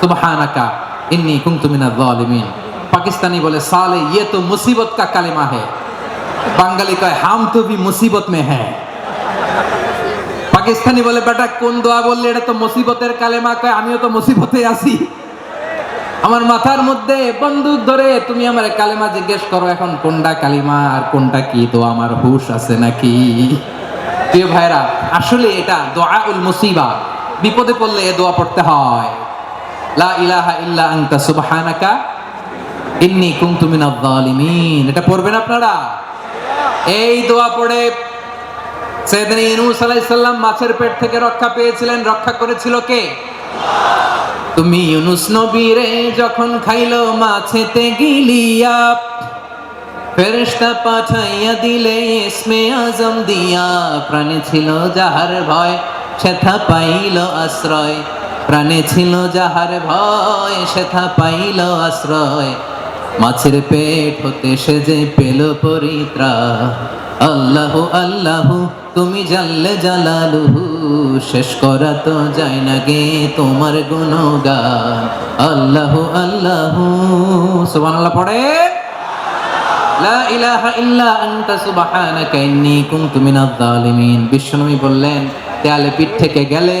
সুবহানাকা, ইন্নী পাকিস্তানি বলে, সালে ইয়ে তো মুসিবত কা है বাঙালি কয়, হাম তো ভি মুসিবত মে হ্যাঁ পাকিস্তানি বলে, বেটা, কোন দোয়া বললে এটা তো মুসিবতের কালেমা কয়, আমিও তো মুসিবতে আছি। আমার মাথার মধ্যে, বন্দুক ধরে তুমি আমার কালেমা জিজ্ঞেস করো, এখন কোনটা কালিমা আর কোনটা কি তো আমার হুশ আছে নাকি? প্রিয় ভাইরা আসলে এটা দোয়া উল মুসিবা। বিপদে পড়লে এ দোয়া পড়তে হয়। লা ইলাহা ইল্লা আনতা সুবহানাকা ইন্নী কুনতু মিনাজ জালিমিন এটা পড়বেন আপনারা? এই দোয়া পড়ে সেদিন ইনুস আলাইহিস সালাম মাছের পেট থেকে রক্ষা পেয়েছিলেন। রক্ষা করেছিল কে? তুমি ইউনুস নবীরে যখন খাইলো মাছেতে গিলিয়া ফেরেশতা পাঠাইয়া দিলে ইসমে আজম দিয়া। প্রাণে ছিল যাহার ভয়, সেথা পাইল আশ্রয়। প্রাণে ছিল যাহার ভয়, সেথা পাইল আশ্রয়। মাছের পেট হতে সে যে পেল পরিত্রা আল্লাহ আল্লাহ, তুমি জানলে জালালুহু, শেষ করা তো যায় না গে তোমার গুণগান। আল্লাহ আল্লাহ, সুবহানাল্লাহ পড়ে লা ইলাহা ইল্লা আনতা সুবহানাকা ইন্নী কুনতু মিনাজ জালিমিন বিশ্বনবী বললেন দেয়ালে পিঠ থেকে গেলে